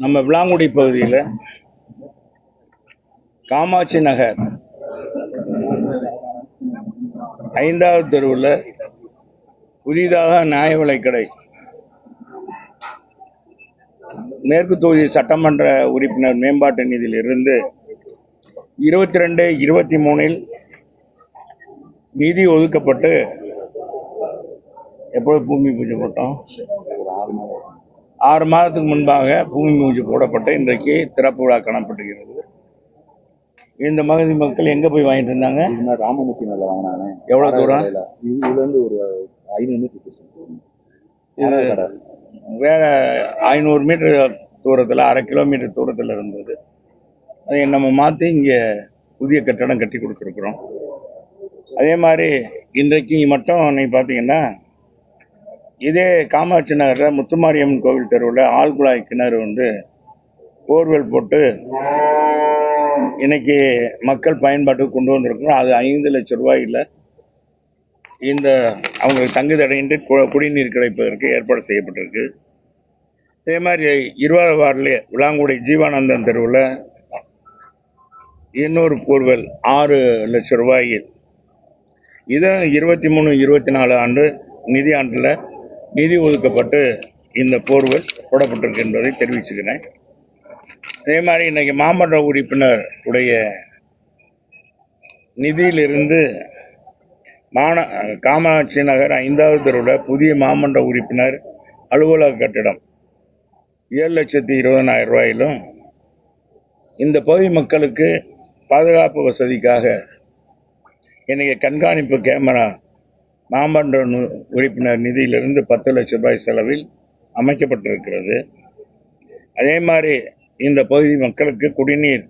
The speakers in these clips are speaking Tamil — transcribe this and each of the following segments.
நம்ம விளாங்குடி பகுதியில் காமாட்சி நகர் ஐந்தாவது தெருவில் புதிதாக நியாய விலைக்கடை மேற்கு தொகுதி சட்டமன்ற உறுப்பினர் மேம்பாட்டு நிதியிலிருந்து இருபத்தி ரெண்டு இருபத்தி மூணில் நிதி ஒதுக்கப்பட்டு எப்பொழுது பூமி பூஜை போட்டோம்? ஆறு மாதத்துக்கு முன்பாக பூமி பூஜை போடப்பட்டு இன்றைக்கு திறப்பு விழா காணப்படுகிறது இந்த பகுதி மக்கள் எங்க போய் வாங்கிட்டு இருந்தாங்க? ராமமூர்த்தி நல்ல வாங்கினானே எவ்வளவு தூரம்? இதுல இருந்து ஒரு ஐநூறு மீட்டர். இது. வேற ஐநூறு மீட்டர் தூரத்தில் அரை கிலோமீட்டர் தூரத்தில் இருந்தது. அதை நம்ம மாற்றி இங்கே புதிய கட்டடம் கட்டி கொடுத்துருக்குறோம். அதே மாதிரி இன்றைக்கு மட்டும் நீ பார்த்தீங்கன்னா இதே காமாட்சி நகரில் முத்துமாரியம்மன் கோவில் தெருவில் ஆழ்குழாய் கிணறு வந்து போர்வெல் போட்டு இன்னைக்கு மக்கள் பயன்பாட்டுக்கு கொண்டு வந்திருக்கிறோம் அது ஐந்து லட்சம் ரூபாயில் இந்த அவங்களுக்கு தங்குதடையின்றி கு- குடிநீர் கிடைப்பதற்கு ஏற்பாடு செய்யப்பட்டிருக்கு. அதே மாதிரி இருபது வாரிலே விளாங்குடி ஜீவானந்தன் தெருவில் இன்னொரு போர்வெல் ஆறு லட்சம் ரூபாயில். இதை இருபத்தி மூணு இருபத்தி நாலு ஆண்டு நிதி ஆண்டில் நிதி ஒதுக்கப்பட்டு இந்த போர்வெல் போடப்பட்டிருக்கு என்பதை தெரிவிச்சுக்கிறேன். அதே மாதிரி இன்றைக்கி மாமன்ற உறுப்பினர் உடைய நிதியிலிருந்து மாந காமாட்சி நகர் ஐந்தாவது தெருவில் புதிய மாமன்ற உறுப்பினர் அலுவலக கட்டிடம் ஏழு லட்சத்தி இருபதனாயிரம் ரூபாயிலும் இந்த பகுதி மக்களுக்கு பாதுகாப்பு வசதிக்காக இன்றைக்கி கண்காணிப்பு கேமரா மாமன்ற நு- உறுப்பினர் நிதியிலிருந்து பத்து லட்சம் ரூபாய் செலவில் அமைக்கப்பட்டிருக்கிறது. அதே மாதிரி இந்த பகுதி மக்களுக்கு குடிநீர்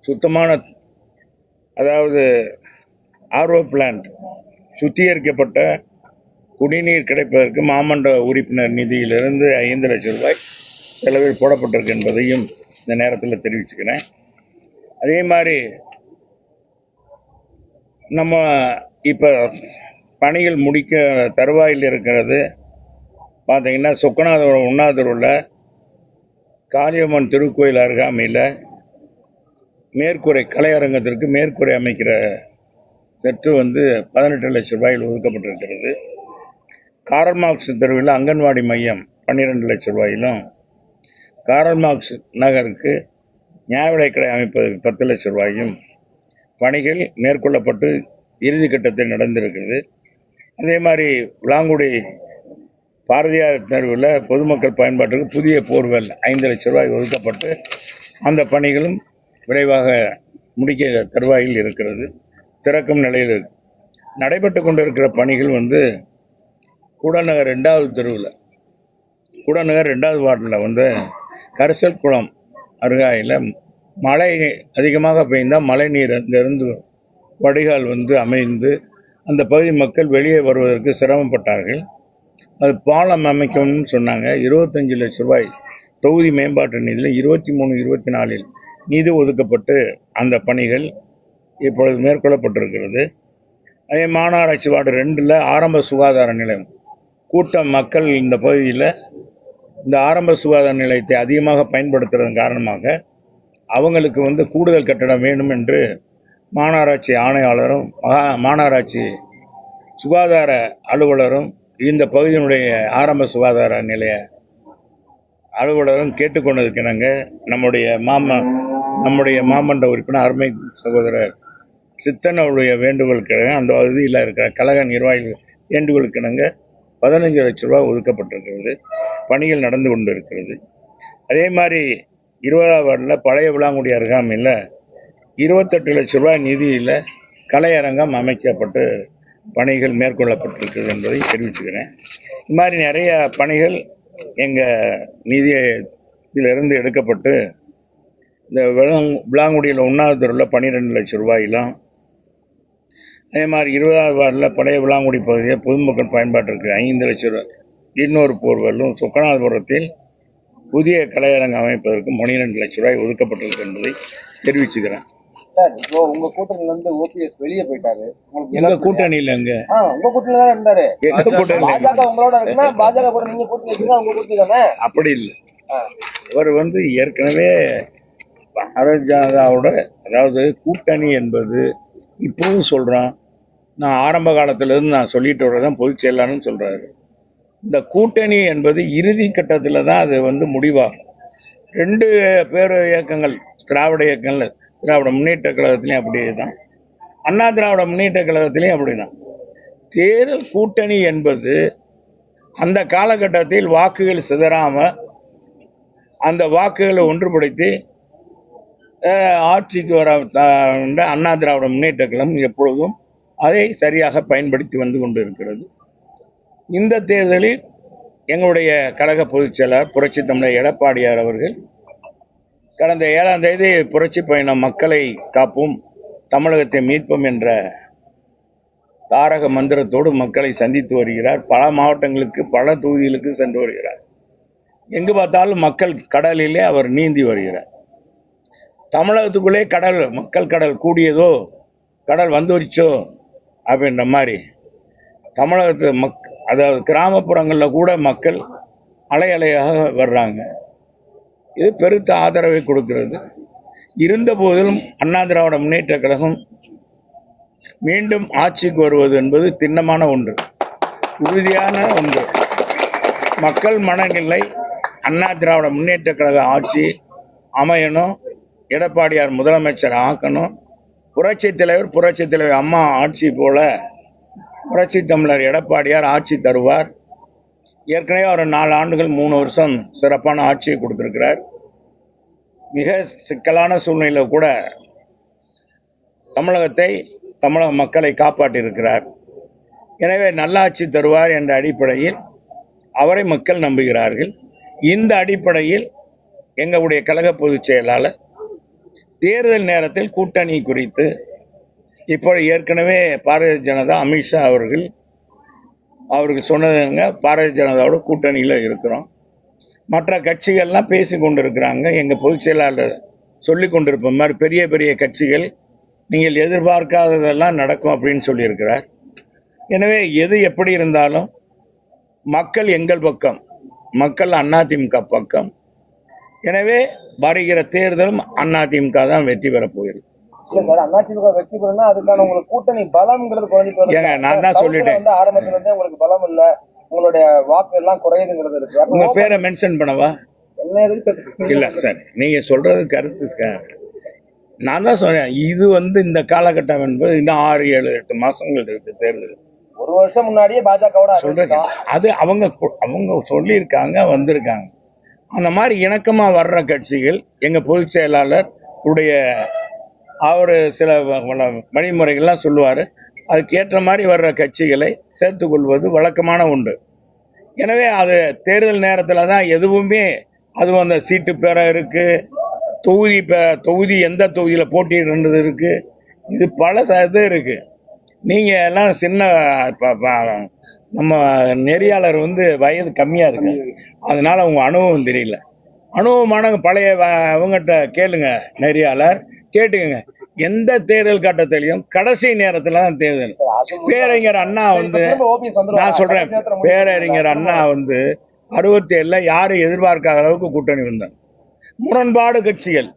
சுத்தமான அதாவது ஆர்ஓ பிளான்ட் சுத்திகரிக்கப்பட்ட குடிநீர் கிடைப்பதற்கு மாமன்ற உறுப்பினர் நிதியிலிருந்து ஐந்து லட்சம் ரூபாய் செலவில் போடப்பட்டிருக்கு என்பதையும் இந்த நேரத்தில் தெரிவிச்சுக்கிறேன். அதே மாதிரி நம்ம இப்போ பணிகள் முடிக்க தருவாயில் இருக்கிறது. பார்த்தீங்கன்னா சுக்கநாதபுரம் உண்ணாதூரில் காளியம்மன் திருக்கோயில் அருகாமையில் மேற்கூரை கலையரங்கத்திற்கு மேற்கூரை அமைக்கிற செட்டு வந்து பதினெட்டு லட்சம் ரூபாயில் ஒதுக்கப்பட்டிருக்கிறது. காரல் மார்க்ஸ் தெருவில் அங்கன்வாடி மையம் பன்னிரெண்டு லட்சம் ரூபாயிலும் காரல் மார்க்ஸ் நகருக்கு நியாய விலைக்கடை அமைப்பதற்கு பத்து லட்சம் ரூபாயும் பணிகள் மேற்கொள்ளப்பட்டு இறுதி கட்டத்தில் நடந்திருக்கிறது. அதே மாதிரி விளாங்குடி பாரதியார் தெருவில் பொதுமக்கள் பயன்பாட்டுக்கு புதிய போர்வெல் ஐந்து லட்சம் ரூபாய் ஒதுக்கப்பட்டு அந்த பணிகளும் விரைவாக முடிக்க தருவாயில் இருக்கிறது. திறக்கும் நிலையில் நடைபெற்று கொண்டிருக்கிற பணிகள் வந்து கூடநகர் ரெண்டாவது தெருவில் கூடநகர் ரெண்டாவது வார்டில் வந்து கரிசல் குளம் அருகாயில் மழை அதிகமாக பெய்ந்தால் மழை நீர் அங்கேருந்து வடிகால் வந்து அமைந்து அந்த பகுதி மக்கள் வெளியே வருவதற்கு சிரமப்பட்டார்கள். அது பாலம் அமைக்கணும்னு சொன்னாங்க. இருபத்தஞ்சு லட்ச ரூபாய் தொகுதி மேம்பாட்டு நிதியில் இருபத்தி மூணு இருபத்தி நாலில் நிதி ஒதுக்கப்பட்டு அந்த பணிகள் இப்பொழுது மேற்கொள்ளப்பட்டிருக்கிறது. அதே மாநகராட்சி வார்டு ரெண்டில் ஆரம்ப சுகாதார நிலையம். கூட்டம் மக்கள் இந்த பகுதியில் இந்த ஆரம்ப சுகாதார நிலையத்தை அதிகமாக பயன்படுத்துறதன் காரணமாக அவங்களுக்கு வந்து கூடுதல் கட்டடம் வேணும் என்று மாநகராட்சி ஆணையாளரும் மகா மாநகராட்சி சுகாதார அலுவலரும் இந்த பகுதியினுடைய ஆரம்ப சுகாதார நிலைய அலுவலரும் கேட்டுக்கொண்டதுக்கிணங்க நம்முடைய மாம நம்முடைய மாமன்ற உறுப்பினர் அருமை சகோதரர் சித்தனுடைய வேண்டுகோளுக்கு அந்த பகுதியில் இருக்கிற கழக நிர்வாகிகள் வேண்டுகோளுக்கிணங்க பதினஞ்சு லட்ச ரூபா ஒதுக்கப்பட்டிருக்கிறது. பணிகள் நடந்து கொண்டு இருக்கிறது அதே மாதிரி இருபதாம் வார்டில் பழைய விளாங்குடி அருகாமையில் இருபத்தெட்டு லட்ச ரூபாய் நிதியில் கலையரங்கம் அமைக்கப்பட்டு பணிகள் மேற்கொள்ளப்பட்டிருக்கிறது என்பதை தெரிவிச்சுக்கிறேன். இது மாதிரி நிறைய பணிகள் எங்கள் நிதியத்திலிருந்து எடுக்கப்பட்டு இந்த விளாங் விளாங்குடியில் உண்ணாவது தெருவில் பன்னிரெண்டு லட்சம் ரூபாயிலும் அதே மாதிரி இருபதாவது வார்டில் பழைய விளாங்குடி பகுதியில் பொதுமக்கள் பயன்பாட்டிற்கு ஐந்து லட்சம் ரூபாய் இன்னொரு போர்வெல்லும் சொக்கநாதபுரத்தில் புதிய கலையரங்கம் அமைப்பதற்கு பன்னிரெண்டு லட்சம் ரூபாய் ஒதுக்கப்பட்டிருக்கு என்பதை தெரிவிச்சுக்கிறேன். சார் இப்போ உங்க கூட்டணியில இருந்து ஓபிஎஸ் வெளியே போயிட்டாரு. எங்க கூட்டணியில் எங்க உங்க கூட்டணியில தான் இருந்தாரு. பாஜக உங்களோட இருக்குன்னா பாஜக கூட நீங்க கூட்டணி வச்சுன்னா உங்க கூட்டணி தானே? அப்படி இல்லை. அவர் வந்து ஏற்கனவே பாரதிய ஜனதாவோட அதாவது கூட்டணி என்பது இப்பவும் சொல்றான். நான் ஆரம்ப காலத்துல இருந்து நான் சொல்லிட்டு வரதான் பொதுச் செயலாளர்னு சொல்றாரு. இந்த கூட்டணி என்பது இறுதி கட்டத்தில் தான் அது வந்து முடிவாகும். ரெண்டு பேர் இயக்கங்கள் திராவிட இயக்கங்கள் திராவிட முன்னேற்ற கழகத்திலையும் அப்படியே தான் அண்ணா திராவிட முன்னேற்ற கழகத்திலையும் அப்படிதான். தேர்தல் கூட்டணி என்பது அந்த காலகட்டத்தில் வாக்குகள் சிதறாமல் அந்த வாக்குகளை ஒன்றுபடுத்தி ஆட்சிக்கு வர அண்ணா திராவிட முன்னேற்ற கழகம் எப்பொழுதும் அதை சரியாக பயன்படுத்தி வந்து கொண்டிருக்கிறது. இந்த தேர்தலில் எங்களுடைய கழக பொதுச்செயலர் புரட்சி தமிழர் எடப்பாடியார் அவர்கள் கடந்த ஏழாம் தேதி புரட்சி பயணம் மக்களை காப்போம் தமிழகத்தை மீட்போம் என்ற தாரக மந்திரத்தோடு மக்களை சந்தித்து வருகிறார். பல மாவட்டங்களுக்கு பல தொகுதிகளுக்கு சென்று வருகிறார். எங்கு பார்த்தாலும் மக்கள் கடலிலே அவர் நீந்தி வருகிறார். தமிழகத்துக்குள்ளே கடல் மக்கள் கடல் கூடியதோ கடல் வந்துருச்சோ அப்படின்ற மாதிரி தமிழகத்து மக் அதாவது கிராமப்புறங்களில் கூட மக்கள் அலை அலையாக வர்றாங்க. இது பெருத்த ஆதரவை கொடுக்கிறது. இருந்த போதிலும் அண்ணா திராவிட முன்னேற்ற கழகம் மீண்டும் ஆட்சிக்கு வருவது என்பது திண்ணமான ஒன்று உறுதியான ஒன்று. மக்கள் மனநிலை அண்ணா திராவிட முன்னேற்ற கழக ஆட்சி அமையணும் எடப்பாடியார் முதலமைச்சர் ஆக்கணும். புரட்சி தலைவர் புரட்சி தலைவர் அம்மா ஆட்சி போல புரட்சி தமிழர் எடப்பாடியார் ஆட்சி தருவார். ஏற்கனவே அவர் நாலு ஆண்டுகள் மூணு வருஷம் சிறப்பான ஆட்சியை கொடுத்துருக்கிறார். மிக சிக்கலான சூழ்நிலையில் கூட தமிழகத்தை தமிழக மக்களை காப்பாற்றியிருக்கிறார். எனவே நல்லாட்சி தருவார் என்ற அடிப்படையில் அவரை மக்கள் நம்புகிறார்கள். இந்த அடிப்படையில் எங்களுடைய கழக பொதுச் செயலாளர் தேர்தல் நேரத்தில் கூட்டணி குறித்து இப்போ ஏற்கனவே பாரதிய ஜனதா அமித்ஷா அவர்கள் அவருக்கு சொன்னதுங்க பாரதிய ஜனதாவோட கூட்டணியில் இருக்கிறோம். மற்ற கட்சிகள்லாம் பேசி கொண்டிருக்கிறாங்க எங்கள் பொதுச் செயலாளர் சொல்லி கொண்டிருப்ப மாதிரி பெரிய பெரிய கட்சிகள் நீங்கள் எதிர்பார்க்காததெல்லாம் நடக்கும் அப்படின்னு சொல்லியிருக்கிறார். எனவே எது எப்படி இருந்தாலும் மக்கள் எங்கள் பக்கம் மக்கள் அதிமுக பக்கம். எனவே வருகிற தேர்தலும் அதிமுக தான் வெற்றி பெறப் போகிறது. இல்ல சார் அதிமுக வெற்றி பெறணும்னா அதுக்கான உங்களுக்கு கூட்டணி பலம்ங்கிறது குறைஞ்சிட்டு. ஏங்க, நான் தான் சொல்லிட்டேன். வந்து ஆரம்பத்துல இருந்தே உங்களுக்கு பலம் இல்ல. உங்களுடைய வாக்கு எல்லாம் குறையுதுங்கிறது இருக்கு. உங்க பேரை மென்ஷன் பண்ணவா? என்ன இல்ல சார் நீங்க சொல்றது கருத்து நான் தான் சொன்னேன் இது வந்து இந்த காலகட்டம் என்பது இன்னும் ஆறு ஏழு எட்டு மாசங்கள் இருக்கு தேர்தல். ஒரு வருஷம் முன்னாடியே பாஜகவோட சொல்றேன் அது அவங்க அவங்க சொல்லியிருக்காங்க வந்திருக்காங்க. அந்த மாதிரி இணக்கமா வர்ற கட்சிகள் எங்க பொதுச் செயலாளர் உடைய அவர் சில வழிமுறைகள்லாம் சொல்லுவார். அதுக்கு ஏற்ற மாதிரி வர்ற கட்சிகளை சேர்த்துக்கொள்வது வழக்கமான ஒன்று. எனவே அது தேர்தல் நேரத்தில் தான் எதுவுமே அது அந்த சீட்டு பெற இருக்கு தொகுதி தொகுதி எந்த தொகுதியில் போட்டியிடுறது இருக்கு இது பல ச- இது இருக்கு. நீங்க எல்லாம் சின்ன நம்ம நெறியாளர் வந்து வயது கம்மியா இருக்கு. அதனால உங்க அனுபவம் தெரியல. அனுபவமான பழைய அவங்ககிட்ட கேளுங்க நெறியாளர். கேட்டுக்கங்க. எந்த தேர்தல் கட்டத்திலையும் கடைசி நேரத்துல தான் தேர்தல். பேரறிஞர் அண்ணா வந்து நான் சொல்றேன் பேரறிஞர் அண்ணா வந்து அறுபத்தி ஏழுல யாரும் எதிர்பார்க்காத அளவுக்கு கூட்டணி வந்தாங்க முரண்பாடு கட்சிகள்.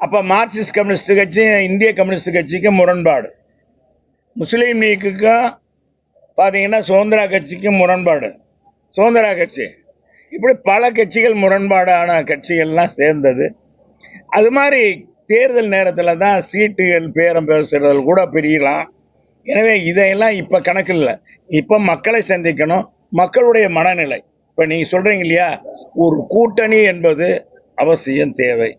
அப்ப மார்க்சிஸ்ட் கம்யூனிஸ்ட் கட்சி இந்திய கம்யூனிஸ்ட் கட்சிக்கு முரண்பாடு. முஸ்லீம் லீக்குக்கும் பார்த்தீங்கன்னா சுதந்திரா கட்சிக்கும் முரண்பாடு. சுதந்திரா கட்சி. இப்படி பல கட்சிகள் முரண்பாடான கட்சிகள்லாம் சேர்ந்தது. அது மாதிரி தேர்தல் நேரத்தில் தான் சீட்டுகள் பேரம் பேசுறது கூட பிரியலாம். எனவே இதையெல்லாம் இப்போ கணக்கு இல்லை. இப்போ மக்களை சந்திக்கணும். மக்களுடைய மனநிலை. இப்போ நீங்கள் சொல்கிறீங்க இல்லையா? ஒரு கூட்டணி என்பது அவசியம் தேவை.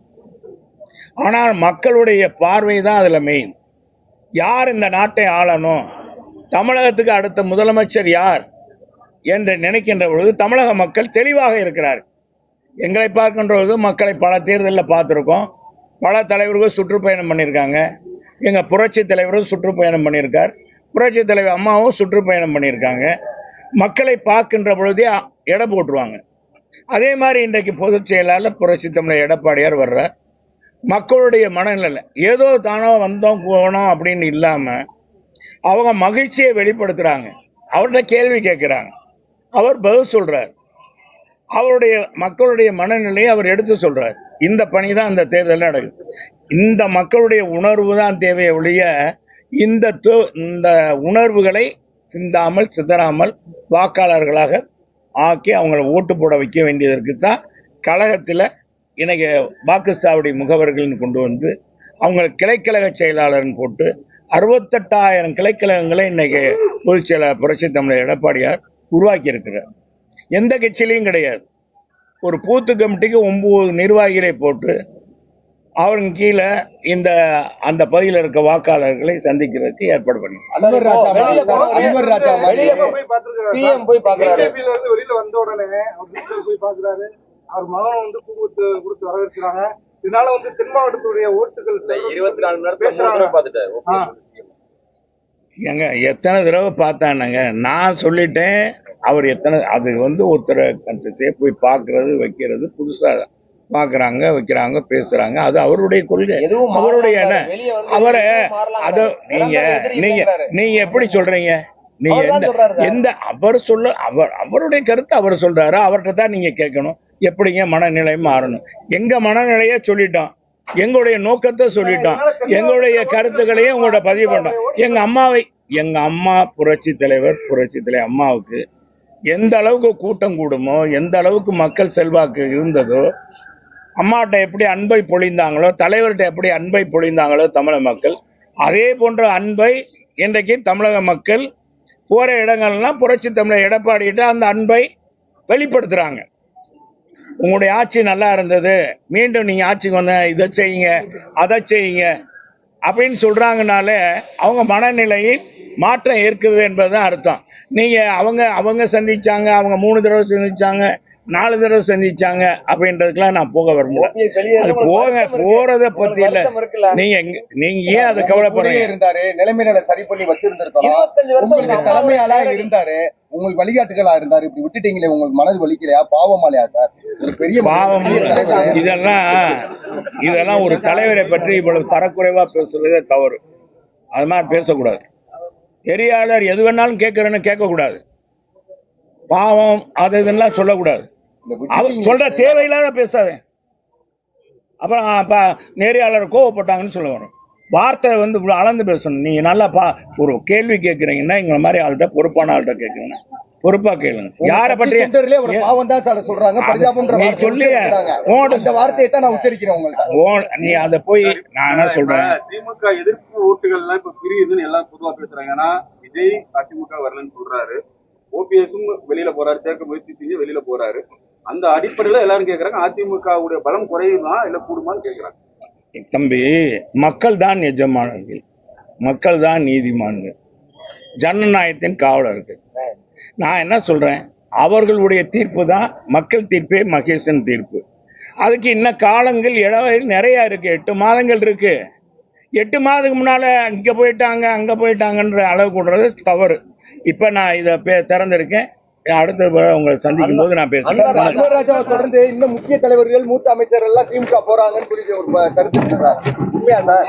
ஆனால் மக்களுடைய பார்வை தான் அதில் மெயின் யார் இந்த நாட்டை ஆளணும்? தமிழகத்துக்கு அடுத்த முதலமைச்சர் யார்? என்று நினைக்கின்ற பொழுது தமிழக மக்கள் தெளிவாக இருக்கிறார் எங்களை பார்க்கின்ற பொழுது மக்களை பல தேர்தலில் பார்த்துருக்கோம். பல தலைவர்கள் சுற்றுப்பயணம் பண்ணியிருக்காங்க. எங்கள் புரட்சி தலைவரும் சுற்றுப்பயணம் பண்ணியிருக்கார். புரட்சி தலைவர் அம்மாவும் சுற்றுப்பயணம் பண்ணியிருக்காங்க. மக்களை பார்க்கின்ற பொழுதே எடை போட்டுருவாங்க. அதே மாதிரி இன்றைக்கு பொதுச் செயலாளர் புரட்சி தமிழர் எடப்பாடியார் வர்றார். மக்களுடைய மனநிலை ஏதோ தானோ வந்தோம் போனோம் அப்படின்னு இல்லாமல் அவங்க மகிழ்ச்சியை வெளிப்படுத்துகிறாங்க அவர்கிட்ட கேள்வி கேட்குறாங்க. அவர் பதில் சொல்கிறார் அவருடைய மக்களுடைய மனநிலையை அவர் எடுத்து சொல்கிறார் இந்த பணி தான் இந்த தேர்தலில் நடக்குது. இந்த மக்களுடைய உணர்வு தான் தேவையை ஒழிய இந்த தொ- இந்த உணர்வுகளை சிந்தாமல் சிதறாமல் வாக்காளர்களாக ஆக்கி அவங்கள ஓட்டு போட வைக்க வேண்டியதற்கு தான் கழகத்தில் இன்றைக்கி வாக்குச்சாவடி முகவர்கள்னு கொண்டு வந்து அவங்க கிளைக்கழக செயலாளர்னு போட்டு அறுபத்தெட்டாயிரம் கிளைக்கழகங்களை இன்றைக்கி பொதுச் செயலாளர் புரட்சி தமிழர் எடப்பாடியார் உருவாக்கியிருக்கிறார். எந்த கட்சியிலையும் கிடையாது. ஒரு பூத்து கமிட்டிக்கு ஒன்பது நிர்வாகிகளை போட்டு அவருக்கு கீழே இந்த அந்த பகுதியில் இருக்க வாக்காளர்களை சந்திக்கிறதுக்கு ஏற்பாடு பண்ணி. வெளியில வந்த உடனே அவர் வீட்டுல போய் பாக்குறாரு அவர் மகன் வந்து பூ கொடுத்து கொடுத்து வரவேற்கிறாங்க. இதனால வந்து தென் மாவட்டத்துடைய ஓட்டுகள் இருபத்தி நாலு மணி பேசுறாங்க. பார்த்துட்டாரு. ஆ. ஏங்க எத்தனை தடவை பார்த்தானுங்க? நான் சொல்லிட்டேன் அவர் எத்தனை அது வந்து ஒருத்தரை கண்டிச்சே போய் பார்க்கறது வைக்கிறது புதுசாக பார்க்குறாங்க வைக்கிறாங்க பேசுறாங்க. அது அவருடைய கொள்கை. அவருடைய அவரை அத சார். நீங்க நிரந்தர எதிரி நீங்க இல்லைங்கிறாரு. நீங்க எப்படி சொல்றீங்க? நீங்க எந்த. எந்த அவர் சொல்ல அவர் அவருடைய கருத்து அவர் சொல்றாரு. அவர்கிட்ட தான் நீங்க கேட்கணும். எப்படிங்க மனநிலை மாறணும்? எங்க மனநிலையை சொல்லிட்டோம்? எங்களுடைய நோக்கத்தை சொல்லிட்டோம் எங்களுடைய கருத்துக்களையும் உங்களோட பதிவு பண்ணோம். எங்க அம்மாவை எங்க அம்மா புரட்சி தலைவர் புரட்சி தலைவர் அம்மாவுக்கு எந்த அளவுக்கு கூட்டம் கூடுமோ எந்த அளவுக்கு மக்கள் செல்வாக்கு இருந்ததோ அம்மாட்ட எப்படி அன்பை பொழிந்தாங்களோ தலைவர்கிட்ட எப்படி அன்பை பொழிந்தாங்களோ தமிழக மக்கள் அதே போன்ற அன்பை இன்றைக்கு தமிழக மக்கள் போகிற இடங்கள்லாம் புரட்சி தமிழர் எடப்பாடிகிட்ட அந்த அன்பை வெளிப்படுத்துகிறாங்க உங்களுடைய ஆட்சி நல்லா இருந்தது. மீண்டும் நீங்கள் ஆட்சிக்கு வந்த இதை செய்யுங்க அதை செய்யுங்க அப்படின்னு சொல்கிறாங்கனாலே அவங்க மனநிலையில் மாற்றம் இருக்குது என்பதுதான் அர்த்தம். நீங்கள் அவங்க அவங்க சந்திச்சாங்க அவங்க மூணு தடவை சந்திச்சாங்க. நாலு தடவை சந்திச்சாங்க அப்படின்றதுக்கெல்லாம் நான் போக விரும்பல அது போக. போறத பத்தி இல்ல? நீங்க எங்க- நீங்க ஏன் அதை கவலைப்படுறீங்க? இருந்தாரு நிலைமைகளை சரி பண்ணி உங்க தலைமையாளா இருந்தாரு உங்களுக்கு வழிகாட்டுகளா இருந்தாரு இப்படி விட்டுட்டீங்களே உங்களுக்கு மனது வலிக்கலையா? பாவமாலையா சார்? ஒரு பெரிய பாவம். இதெல்லாம் இதெல்லாம் ஒரு தலைவரை பற்றி இவ்வளவு தரக்குறைவா பேசுறதே தவறு. அது மாதிரி பேசக்கூடாது. பெரியாளர் எது வேணாலும் கேட்கறேன்னு கேட்கக்கூடாது. பாவம் அது இதெல்லாம் சொல்லக்கூடாது. சொல்ற தேவையில்லாத பேசாதே. அப்புறம் அப்ப நெறியாளர் கோவப்பட்டாங்கன்னு சொல்ல வரும் வார்த்தை வந்து இவ்வளவு அளந்து பேசணும். நீங்க நல்லா பா ஒரு கேள்வி கேட்குறீங்கன்னா எங்களை மாதிரி ஆள்கிட்ட பொறுப்பான ஆள்கிட்ட கேட்குறீங்கன்னா பொறுப்பா கேளுங்க. யாரை பற்றி ஒரு பாவம் தான் சார் சொல்றாங்க. பரிதாபம்ன்ற நீ வார்த்தையை சொல்லி. அந்த வார்த்தையை தான் நான் உச்சரிக்கிறேன் உங்கள்ட்ட ஓ நீ அதை போய் நான் என்ன சொல்றேன்? திமுக எதிர்ப்பு ஓட்டுகள்லாம் இப்ப பிரியுதுன்னு எல்லாம் பொதுவா பேசுறாங்க. ஏன்னா விஜய் அதிமுக வரலன்னு சொல்றாரு. ஓபிஎஸும் வெளியில போறாரு. சேர்க்க முயற்சி செஞ்சு வெளியில போறாரு. அந்த அடிப்படையில் எல்லாரும் கேட்குறாங்க அதிமுகவுடைய பலம் குறையுமா இல்லை கூடுமான்னு கேட்குறாங்க தம்பி மக்கள் தான் எஜமானர்கள். மக்கள் தான் நீதிமான்கள். ஜனநாயகத்தின் காவலர்கள். நான் என்ன சொல்றேன்? அவர்களுடைய தீர்ப்பு தான் மக்கள் தீர்ப்பே மகேசன் தீர்ப்பு. அதுக்கு இன்னும் காலங்கள் இடைவெளி நிறைய இருக்கு. எட்டு மாதங்கள் இருக்கு. எட்டு மாதத்துக்கு முன்னால் இங்கே போயிட்டாங்க அங்கே போயிட்டாங்கன்ற அளவு கூடுறது தவறு. இப்போ நான் இதை பே- திறந்திருக்கேன். அடுத்த உங்களை சந்திக்கும் போது நான் பேசுறேன். தொடர்ந்து இன்னும் முக்கிய தலைவர்கள் மூத்த அமைச்சர்கள் எல்லாம் திமுக போறாங்கன்னு சொல்லி ஒரு கருத்து உண்மையா சார்?